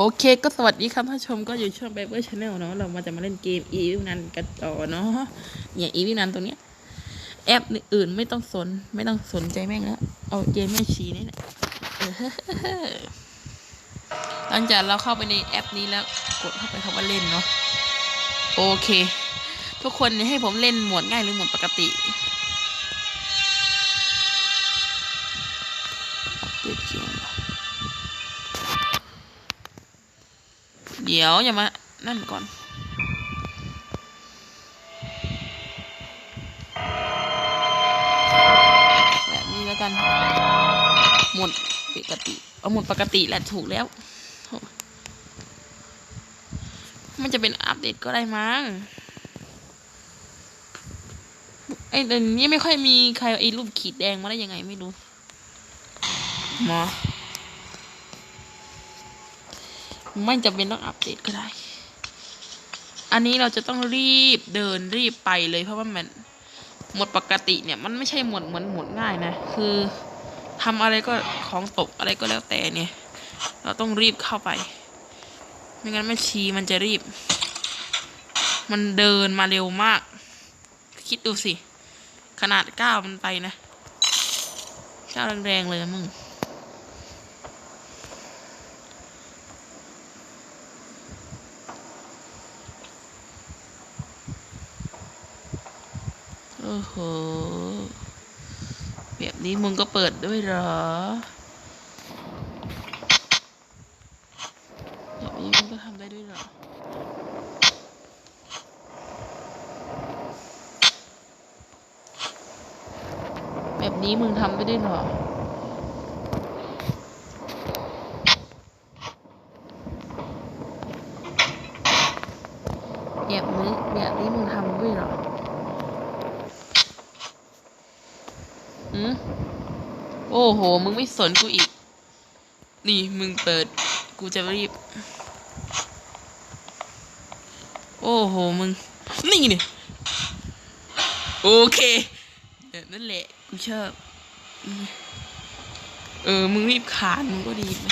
โอเคก็สวัสดีครับท่านผู้ชมก็อยู่ช่อง b บเบอร์ชาแนลเนาะเรามาจะมาเล่นเกมอีวิวนันกันต่อเนาะเนี่ยอีวิวนันตรงเนี้ยแอปอื่นไม่ต้องสน ไม่ต้องสนใจแม่งแล้วเอาเกมแม่ชีนี่แหละหลังจากเราเข้าไปในแอปนี้แล้ว กดเข้าไปคำว่าเล่นเนาะโอเค ทุกคนเนี่ยให้ผมเล่นหมวดง่ายหรือหมวดปกติ เดี๋ยวอย่ามา นั่นก่อน แบบนี้แล้วกัน หมดปกติ เอาหมดปกติแหละถูกแล้ว มันจะเป็นอัปเดตก็ได้มั้งไอ้เดี๋ยวนี้ไม่ค่อยมีใครเอาไอ้รูปขีดแดงมาได้ยังไงไม่รู้มอ ไม่จำเป็นต้องอัปเดตก็ได้ อันนี้เราจะต้องรีบเดินรีบไปเลยเพราะว่ามันหมดปกติเนี่ย มันไม่ใช่หมดเหมือนหมดง่ายนะ คือทำอะไรก็ของตกอะไรก็แล้วแต่เนี่ย เราต้องรีบเข้าไป ไม่งั้นแม่ชีมันจะรีบ มันเดินมาเร็วมาก คิดดูสิ ขนาดก้าวมันไปนะก้าวแรงๆเลยมึง อ้โห แบบนี้มึงก็เปิดด้วยเหรอ แบบนี้มึงก็ทำได้ด้วยเหรอแบบนี้มึงทำได้ด้หรอ แบบนี้แบบนี้มึงทำด้วยเหรอ อืม โอ้โห มึงไม่สนกูอีก นี่มึงเปิด กูจะรีบ โอ้โห มึง นี่เนี่ย โอเคเนั่นแหละ กูชอบ เออ มึงรีบขานมึงก็ดีไหม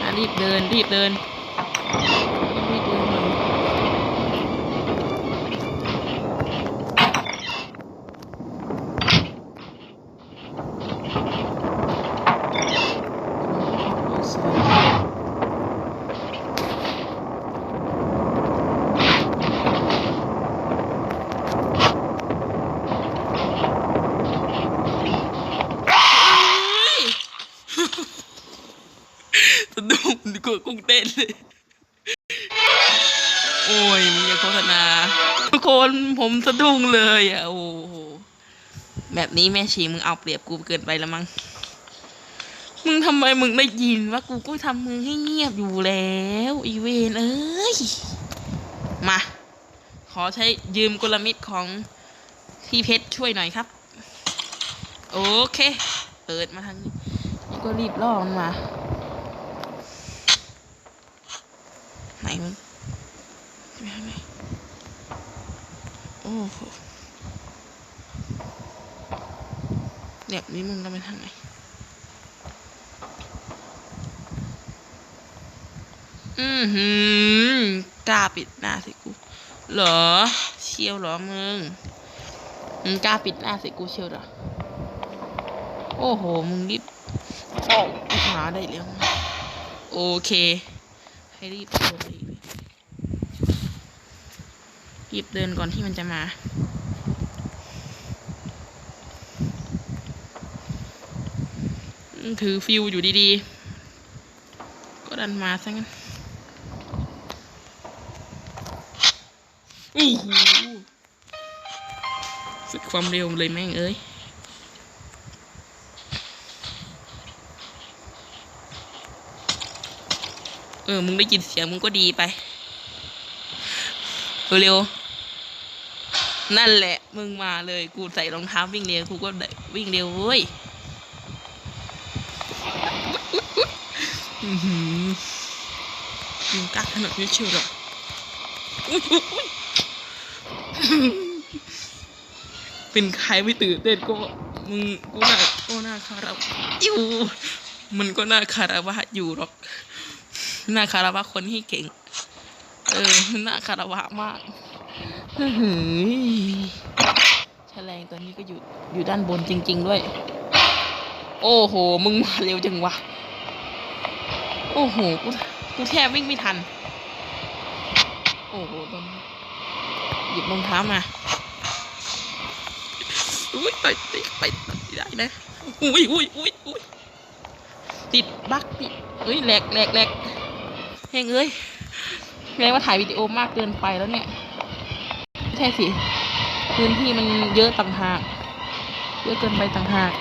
อะรีบเดิน รีบเดิน ผมสะดุ้งเลยอะโอ้โหแบบนี้แม่ชีมึงเอาเปรียบกูเกินไปแล้วมั้งมึงทำไมมึงได้ยินว่ากูก็ทำมึงให้เงียบอยู่แล้วอีเวนเอ้ยมา ขอใช้ยืมกลมิตของพี่เพชรช่วยหน่อยครับ โอเค เปิดมาทางนี้ก็รีบล่อมันมา ไหนมึงไม่ไม่โอ้โหแบบนี้มึงก็ไปทางไหนอือหือกล้าปิดหน้าส่กู เหรอ เชียวเหรอมึง มึงกล้าปิดหน้าส่กูเชียวเหรอ โอ้โห มึงรีบออกมาได้แล้วโอเค ให้รีบเลย รีบเดินก่อนที่มันจะมา ถือฟิวอยู่ดีๆ ก็ดันมาซะงั้นโอ้โหสุดความเร็วเลยแม่งเอ้ยเออ มึงได้ยินเสียงมึงก็ดีไป เร็วๆ นั่นแหละ มึงมาเลย กูใส่รองเท้าวิ่งเร็ว กูก็วิ่งเร็วเว้ยมึงกักขนาดนี้เชียวหรออุ๊ยอุ๊ยอุ๊ยเป็นใครไม่ตื่นเต้นก็ มึงกูน่าก็น่าคาราอิวมันก็น่าคาราวะอยู่หรอกน่าคาราวะคนที่เก่ง เออน่าคาราวะมาก เฮ้ยแฉลงตัวนี้ก็อยู่อยู่ด้านบนจริง ๆ ด้วย โอ้โห มึงมาเร็วจังวะ โอ้โห กูกูแทบวิ่งไม่ทัน โอ้โหตอนหยิบรองเท้ามาอุ้ยไปไปไปไได้นะอุ้ยอุ้ยอุ้ยอุ้ยติดบักติดเอ้ยแหลกแหลกแหลกเฮงเอ้ยแสดงว่าถ่ายวิดีโอมากเกินไปแล้วเนี่ย ใช่สิ พื้นที่มันเยอะต่างหาก เยอะเกินไปต่างหาก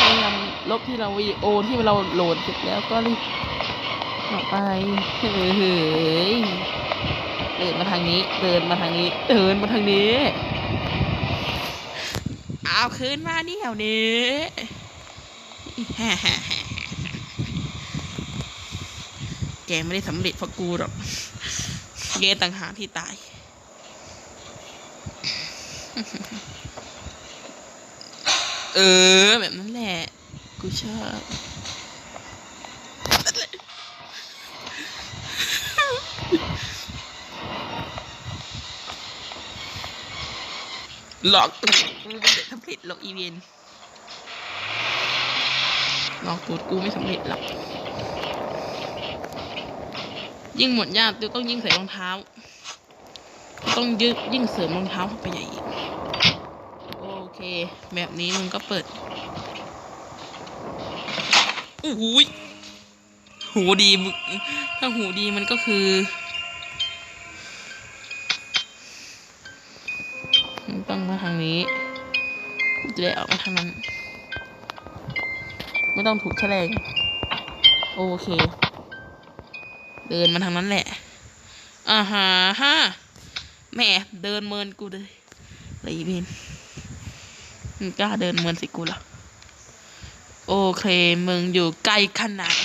พยายามลบที่เราวีโอที่เราโหลดเสร็จแล้วก็รีบออกไปเฮ้ยเดินมาทางนี้ เดินมาทางนี้ เดินมาทางนี้ เอาคืนมาเดี๋ยวนี้แกไม่ได้สำเร็จเพราะกูหรอกแกต่างหากที่ตาย เออ แบบนั้นแหละ กูชอบหลอกกูไม่ได้สำเร็จหรอกอีเวนหลอกตูดกูไม่สำเร็จหรอกยิ่งหมดยากตัวต้องยิ่งใส่รองเท้า ต้องยึดยิ่งเสริมรองเท้าเข้าไปใหญ่อีก โอเค แบบนี้มึงก็เปิดโอู้หูยหูดี ถ้าหูดีมันก็คือต้องมาทางนี้จะได้ออกมาทางนั้น ไม่ต้องถูกแฉลงโอเค เดินมาทางนั้นแหละอ่าฮะฮะ แม่เดินเมินกูเลยไรเบนมึงกล้าเดินเมินสิกูเหรอโอเคมึงอยู่ใกล้ขนาด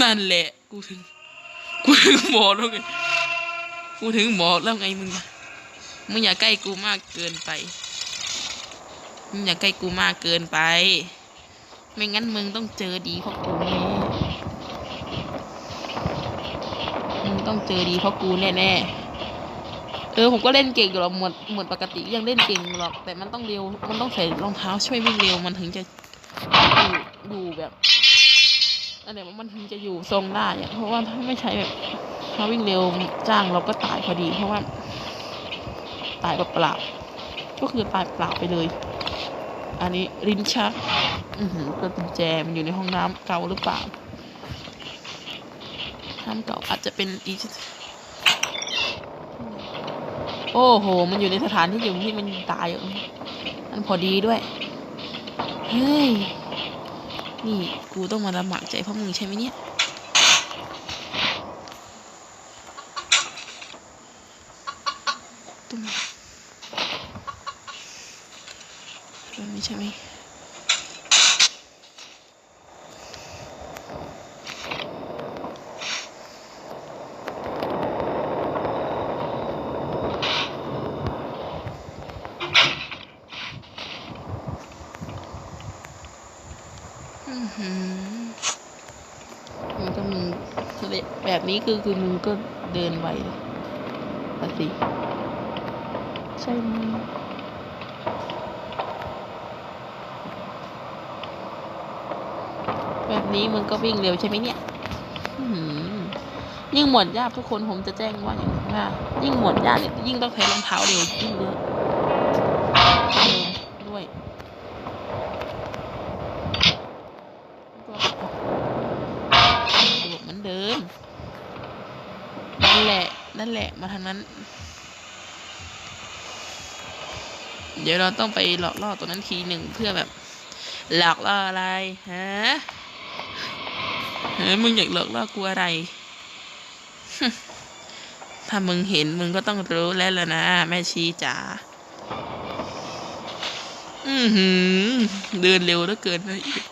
นั่นแหละกูถึงกูถึงบอแล้วไงกูถึงบอแล้วไงมึงมึงอย่าใกล้กูมากเกินไปมึงอย่าใกล้กูมากเกินไป ไม่งั้นมึงต้องเจอดีเพราะกูแน่มึงต้องเจอดีเพราะกูแน่ๆ เออผมก็เล่นเก่งอยู่หรอกหมดหมดปกติยังเล่นเก่งหรอกแต่มันต้องเร็วมันต้องใส่รองเท้าช่วยวิ่งเร็วมันถึงจะอยู่อยู่แบบอันเนี้ยมันถึงจะอยู่ทรงได้เพราะว่าถ้าไม่ใช้แบบถ้าวิ่งเร็วจ้างเราก็ตายพอดี เพราะว่า ตายเปล่าๆก็คือตายเปล่าไปเลย อันนี้รินชัก อือหือเปิดกุญแจมันอยู่ในห้องน้ำเก่าหรือเปล่าน้ำเก่าอาจจะเป็นอี โอ้โห มันอยู่ในสถานที่อยู่ที่มันตายอยู่มันพอดีด้วย เฮ้ย นี่กูต้องมาละหมากใจเพราะมึงใช่ไหมเนี่ย ตรงนี้ตรงนี้ใช่ไหม อือหือมันก็มึงแบบนี้คือคือมึงก็เดินไวอะสิ ใช่ไหมแบบนี้มึงก็วิ่งเร็วใช่ไหมเนี่ยอื้อหือยิ่งหมวดยากทุกคนผมจะแจ้งว่าอย่างนี้ว่ายิ่งหมวดยากเนี่ยยิ่งต้องใช้รองเท้าเร็วยิ่งเยอะเร็วด้วยก็สะดวกเหมือนเดิม นั่นแหละ นั่นแหละ มาทางนั้น เดี๋ยวเราต้องไปหลอกล่อตัวนั้นทีหนึ่งเพื่อแบบ หลอกล่ออะไรฮะเฮ้ยมึงอยากหลอกล่อกูอะไร ถ้ามึงเห็นมึงก็ต้องรู้แล้วล่ะนะแม่ชีจ๋าอือหือ เดินเร็วเหลือเกินนะอีก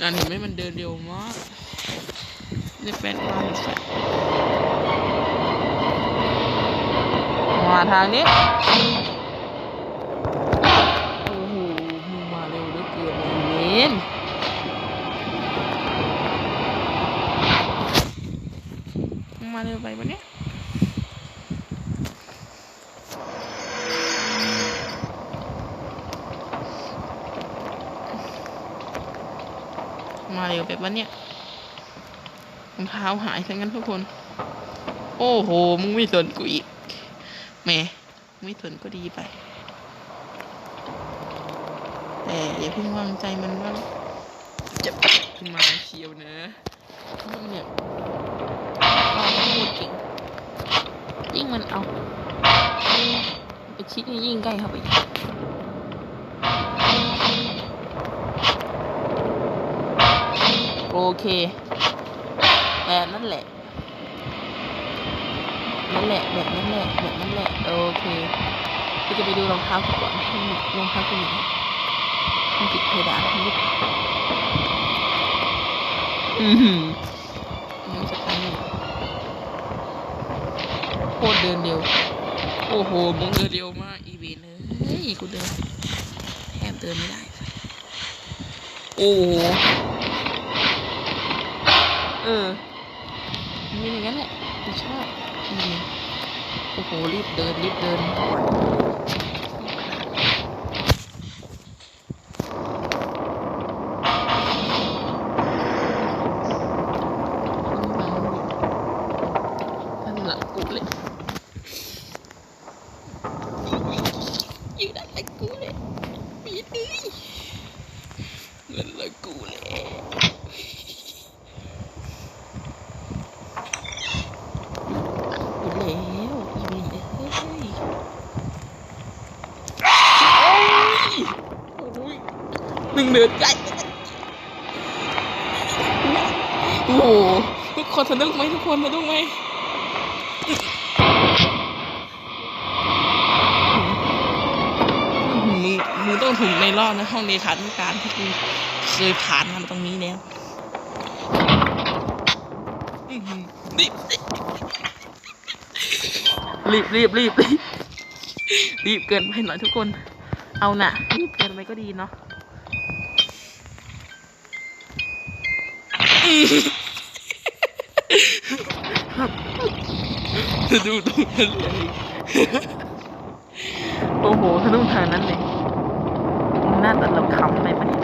นั่นเห็นไหมมันเดินเร็วมากนี่เป็นความ มาทางนี้โอ้โหมาเร็วเหลือเกินเวนมาเร็วไปปะเนี่ยมาเร็วไปบว่าเนี่ยรองเท้าหายซะงั้นทุกคน โอ้โห มึงไม่สนกูอีก แหมไม่สนก็ดีไป แต่อย่าเพิ่งวางใจมันว่าจะขึ้นมาเชียวนะมันเนี่ยความพูดเก่งยิ่งมันเอาไปชิดนี่ยิ่งใกล้เข้าไปอีกโอเคแบบนั่นแหละ นั่นแหละแบบนั่นแหละแบบนั่นแหละโอเคกูจะไปดูรองเท้ากูก่อนรองเท้ากูอยู่ไหนมันติดเพดานนิดอือหือมันจะทำโคตรเดินเร็ว โอ้โหมึงเดินเร็วมากอีเวนเลยเฮ้ยกูเดินแทบเดินไม่ได้ โอ้โหเออมันเป็นอย่างนั้นแหละชอบ โอ้โหรีบเดินรีบเดินก่อนข้างหลังกูเลยยืนอะไรกูเลยมีดีเงินละกูเลย อยู่แล้วอีเวนต์เอ้ยโอ้ย หนึ่งเดือนใหญ่โอ้โหทุกคนสนุกไหมทุกคนสนุกไหมมึงมึงต้องถึงในรอบนะห้องเลขาธิการที่กูเคยผ่านมาตรงนี้แล้วรีบรีบรีบรีบรีบเกินไปหน่อยทุกคน เอาหนะรีบเกินไปก็ดีเนาะ ดูตรงนั้นเลยโอ้โหทะลุทางนั้นเลยหน้าตลกขำเลยปะเนี่ย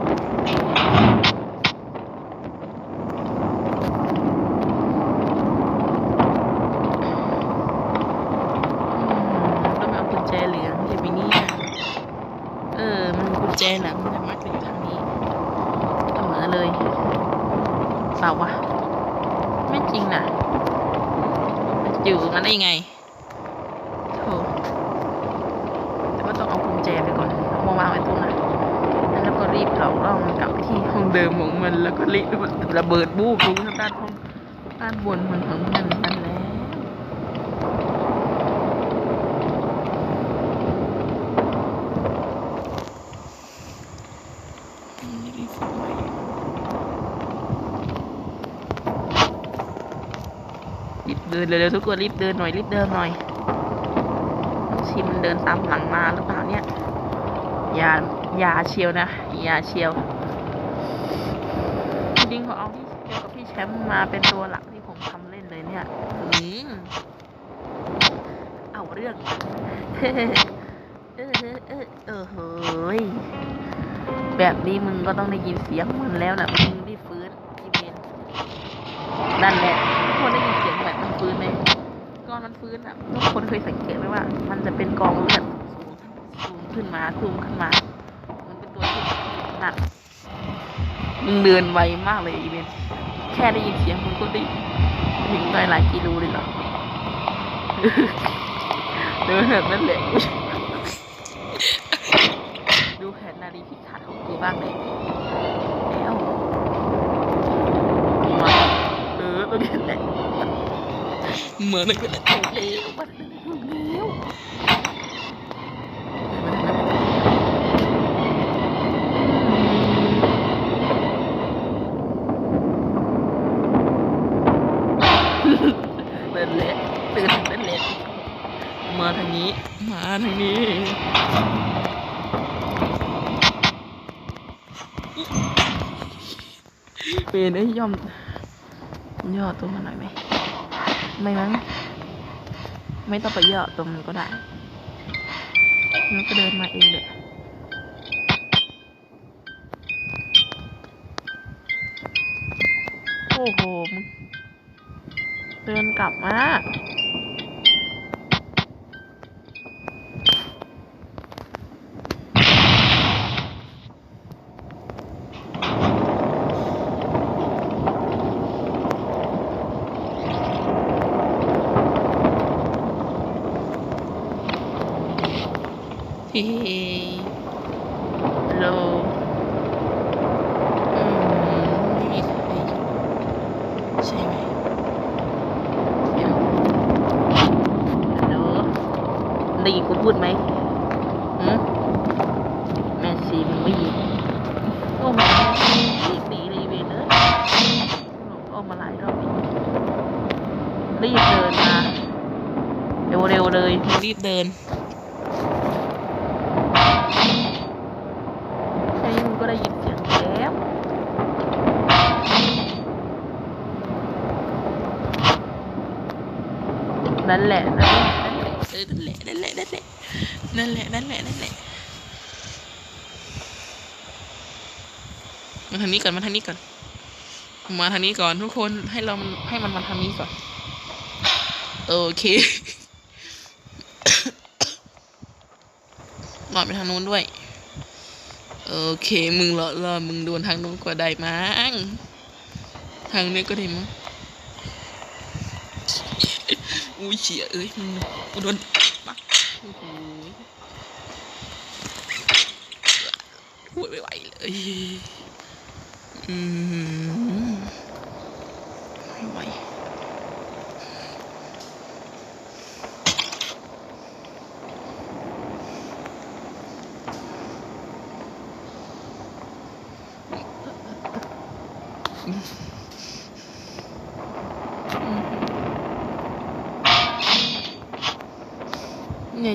ต้องเอากุญแจเหลืองเดี๋ยวไปนี่เออ มันกุญแจหลังมันจะมัดอยู่ทางนี้เสมอเลยเปล่าวะ ไม่จริงนะมันจะอ ยู่มันได้ยังไงโธ่แต่ว่าต้องเอากุญแจไปก่อนเอามาวางไว้ตรงนั้นแล้วก็รีบหลอกล่อมันกลับไปที่ห้องเดิมของมัน แล้วก็รีบระเบิดบูบลงทางด้านห้องด้านบนมันของมันนั่นแหล้ว รีบ เดินเร็วๆทุกคนรีบเดินหน่อยรีบเดินหน่อยน้องชิมเดินตามหลังมาหรือเปล่าเนี่ยอย่าอย่าเชียวนะอย่าเชียวจริงๆเขาเอาพี่เดียวกับพี่แชมป์มาเป็นตัวหลักที่ผมทำเล่นเลยเนี่ยอืมเอาเรื่องเออเออเออเออเฮ้ยแบบนี้มึงก็ต้องได้ยินเสียงมันแล้วนะมึงได้ฟื้นอีเวนนั่นแหละทุกคนได้ยินเสียงแบบมันฟื้นไหมก่อนมัน ฟื้นอะทุกคนเคยสังเกตไหมว่า มันจะเป็นกองเลือดสูงขึ้นมาสูงขึ้นมา มันเป็นตัวที่หนักมึงเดินไวมากเลยอีเวนแค่ได้ยินเสียงมึงก็ได้ถึงได้หลายกิโลเลยเหรอเดินแบบนั้นแหละดูแผนนาฬิพิฆาตของกูบ้างเลยแล้วมาเออตัวนี้แหละ มือนกันแหละถูกแล้วมันถูกแล้วนั่นแหละตื่นนั่นแหละมาทางนี้ มาทางนี้เป็นไอ้ย่อมย่อตัวมาหน่อยไหม ไม่มั้งไม่ต้องไปเหยาะตรงนั้นก็ได้มันก็เดินมาเองเลยโอ้โหเดินกลับมา ฮ้ฮัลโหลอืมไม่มีใครใช่ไหมเดี๋ยวฮัลโหลได้ยินกูพูดไหมหืมแม่ซีมึงไม่ยินโอ้แม่ซีรีบหนีเลยเวยเลยโอ้มาหลายรอบอีกรีบเดินมา เร็วๆเลยรีบเดิน แค่นี้มึงก็ได้ยินเสียงแล้ว นั่น แหละนั่นแหละนั่นแหละนั่นแหละนั่นแหละนั่นแหละนั่นแหละนั่นแหละมาทางนี้ก่อนมาทางนี้ก่อนมาทางนี้ก่อนทุกคนให้เราให้มันมาทางนี้ก่อนโอเคหลอดไปทางนู้นด้วย โอเค มึงเลาะรอมึงโดนทางนู้นก็ได้มั้งทางนี้ก็ได้มั้ง อุ้ยเฉียเอ้ยมึงกูโดนปักโอ้โหพูดไม่ไหวเลย อืม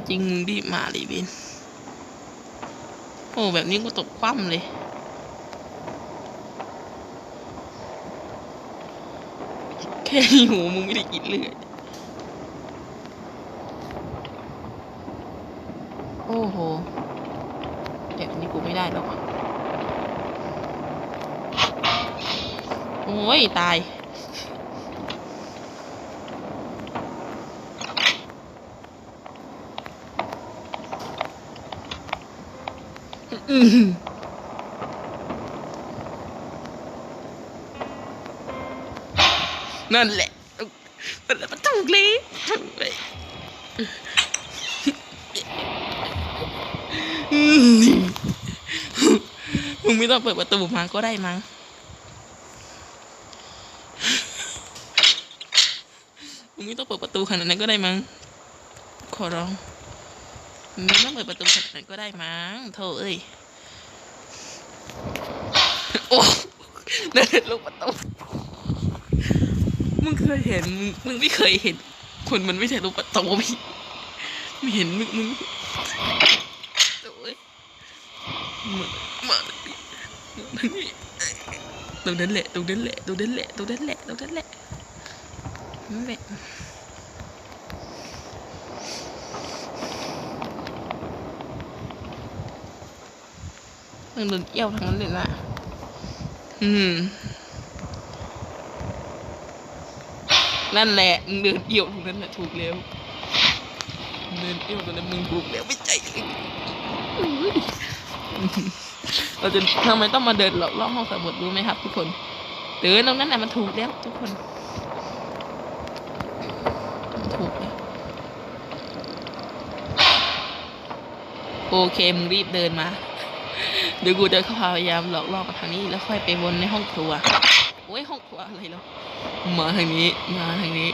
จริงมึงรีบมาเลยเบนโอ้แบบนี้กูตกคว่ำเลยแค่หิวมึงไม่ได้กินเลยโอ้โหแบบนี้กูไม่ได้หรอกโอ้ยตาย อืมนั่นแหละนั่นแหละมันถูกเลยมึงไม่ต้องเปิดประตูมาก็ได้มั้งมึงไม่ต้องเปิดประตูขนาดนั้นก็ได้มั้ง ขอร้อง ไม่ต้องเปิดประตูขนาดนั้นก็ได้มั้งโธ่เอ้ย โอ้เดินลูกประตู มึงเคยเห็นมึงมึงไม่เคยเห็น คนมันไม่ใช่ลูกประตูพี่ไม่เห็นมึงมึงโอ้ยมามามานี่ตรงนั้นแหละ ตรงนั้นแหละ ตรงนั้นแหละ ตรงนั้นแหละ ตรงนั้นแหละนั่นแหละ มึงเดินเอี้ยวทางนั้นเลยนะอืม นั่นแหละมึงเดินเอี้ยวตรงนั้นแหละถูกแล้วมึงเดินเอี้ยวตรงนั้นมึงถูกแล้วไม่ใจเลยอุ๊ยเราจะทำไมต้องมาเดินรอบๆห้องสมุดรู้ไหมครับ ทุกคนเดินตรงนั้นแหละมันถูกแล้วทุกคนมันถูกแล้วโอเคมึงรีบเดินมา เดี๋ยวกูจะพยายามหลอกล่อมาทางนี้ แล้วค่อยไปวนในห้องครัวโอ้ยห้องครัวอะไรแล้วมาทางนี้ มาทางนี้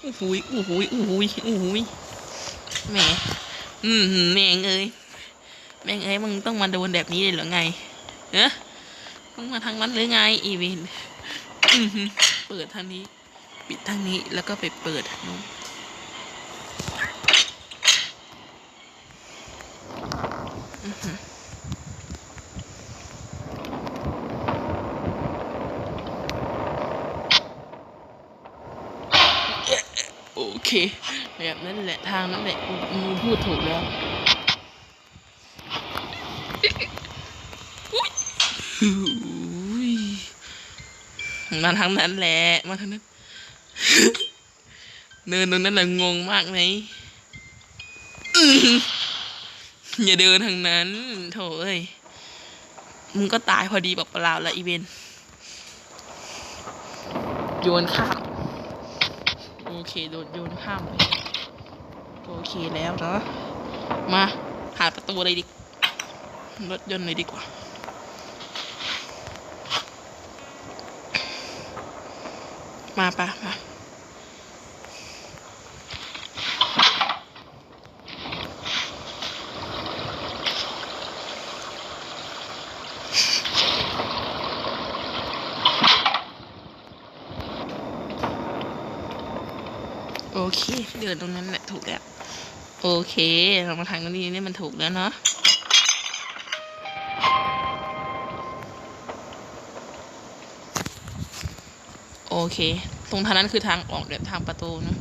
โอ้โหยโอ้โหยโอ้โหยโอ้โหยแหมอืมแม่งเอ้ยแม่งเอ้ยมึงต้องมาโดนแบบนี้เลยเหรอไงเนะมึงมาทางนั้นหรือไง อีเวนอือหือเปิดทางนี้ ปิดทางนี้แล้วก็ไปเปิดทางนู้น แบบนั้นแหละทางนั้นแหละมึงพูดถูกแล้วมาทางนั้นแหละ มาทางนั้นเนินตรงนั้นแหละงงมากไหมอื้อหืออย่าเดินทางนั้นโถเอ้ย มึงก็ตายพอดีบอกเปล่าละอีเวนโยนข้าม โอเค โดนโยนข้ามไป โอเคแล้วเนาะมา หาประตูเลยดิรถยนต์เลยดีกว่า มาปะมาโอเค เดินตรงนั้นแหละ ถูกแล้ว โอเคเรามาทางตรงนี้นี่มันถูกแล้วเนาะโอเค ตรงทางนั้นคือทางออกเดี๋ยวทางประตูเนะ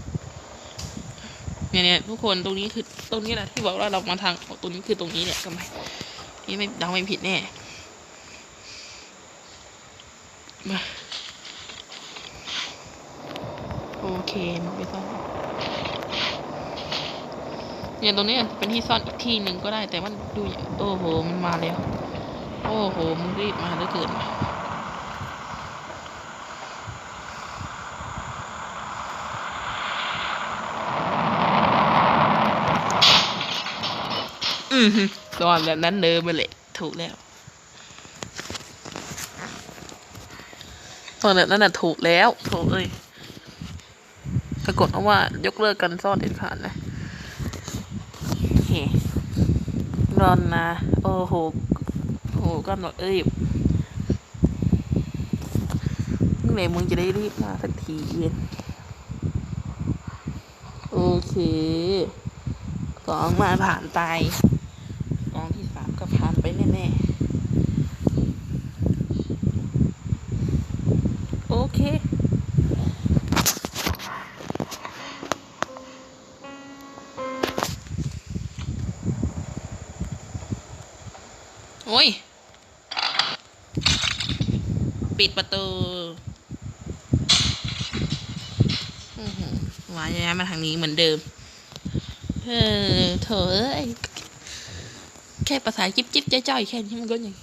เนี่ยเนี่ยทุกคนตรงนี้คือตรงนี้แหละที่บอกว่าเรามาทางออกตรงนี้คือตรงนี้เนี่ยทำไมนี่ไม่ดังไม่ผิดแน่มาโอเคมันไปซ่อนเนี่ย ตรงนี้เป็นที่ซ่อนอีกที่หนึ่งก็ได้ แต่มันดูอย่างโอ้โหมันมาแล้ว โอ้โหมันรีบมาเหลือเกินอืมตอนแบบนั้นเดินไปเลยถูกแล้วตอนแบบนั้นน่ะถูกแล้วถูกเลยปรากฏว่ายกเลิกกันซ่อนเด็ดขาดนะ รอนนะ โอ้โหโอ้โหก็หนดเอ้ยเมื่อไหร่มึงจะได้รีบมาสักทีเว้ยโอเคสองมาผ่านไปกองที่สามก็ผ่านไปแน่ ปิดประตูหวายย้ายมาทางนี้เหมือนเดิม เออเถเอ้ยแค่ภาษาจิ๊บจิ๊บจ้อยๆแค่นี้มันก็ยัง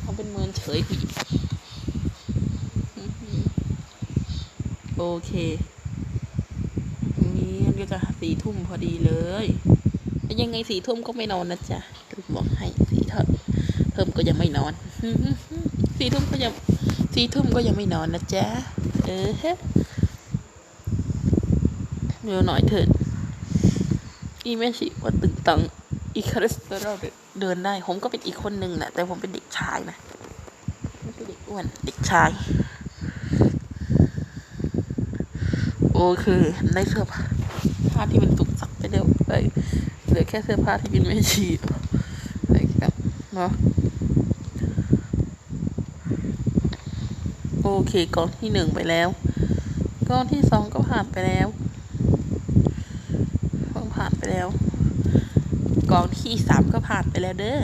เขาเป็นเมินเฉยผีโอเค นี่มันก็จะสี่ทุ่มพอดีเลย ยังไงสี่ทุ่มก็ไม่นอนนะจ๊ะลูกบอกให้สี่ทุ่ม เพิ่มก็ยังไม่นอนสี่ทุ่มก็ยังสี่ทุ่มก็ยังไม่นอนนะจ๊ะ เออฮะเดี๋ยวหน่อยเถิด อีแม่ชีว่าตึงตัง อีคาริสเตอรอลเดินได้ ผมก็เป็นอีกคนหนึ่งแหละแต่ผมเป็นเด็กชายนะไม่ใช่เด็กอ้วน เด็กชาย โอเคได้เสื้อผ้าที่มันถูกสักไปเดียวไปเหลือแค่เสื้อผ้าที่เป็นไม่ชีอะไรครับ เนาะโอเคกองที่หนึ่งไปแล้วกองที่สองก็ผ่านไปแล้วก็ผ่านไปแล้วกองที่สามก็ผ่านไปแล้วเด้อ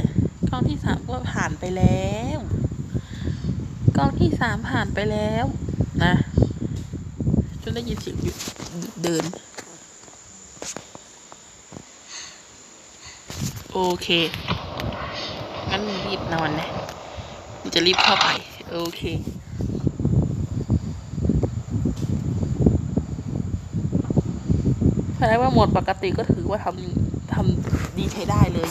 กองที่สามก็ผ่านไปแล้วกองที่สามผ่านไปแล้วนะจนได้ยินเสียงหยุดเดิน โอเค รีบนอนนะมึงจะรีบเข้าไป โอเคแสดงว่าหมดปกติก็ถือว่าทำทำดีใช้ได้เลย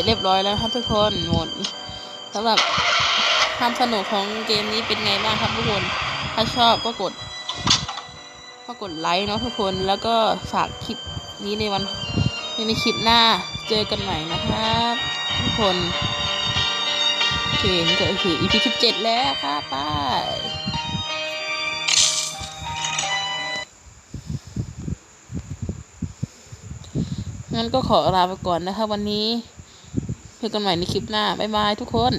ร็จเรียบร้อยแล้วครับทุกคนหมดสำหรับความสนุกของเกมนี้เป็นไงบ้างครับทุกคน ถ้าชอบก็กด ก็กดไลค์เนาะทุกคน แล้วก็ฝากคลิปนี้ในวันในคลิปหน้าเจอกันใหม่นะครับทุกคนโอเคนี่ก็คือ EP สิบเจ็ดแล้วค่ะบายงั้นก็ขอลาไปก่อนนะคะวันนี้ พบกันใหม่ในคลิปหน้า บ๊ายบายทุกคน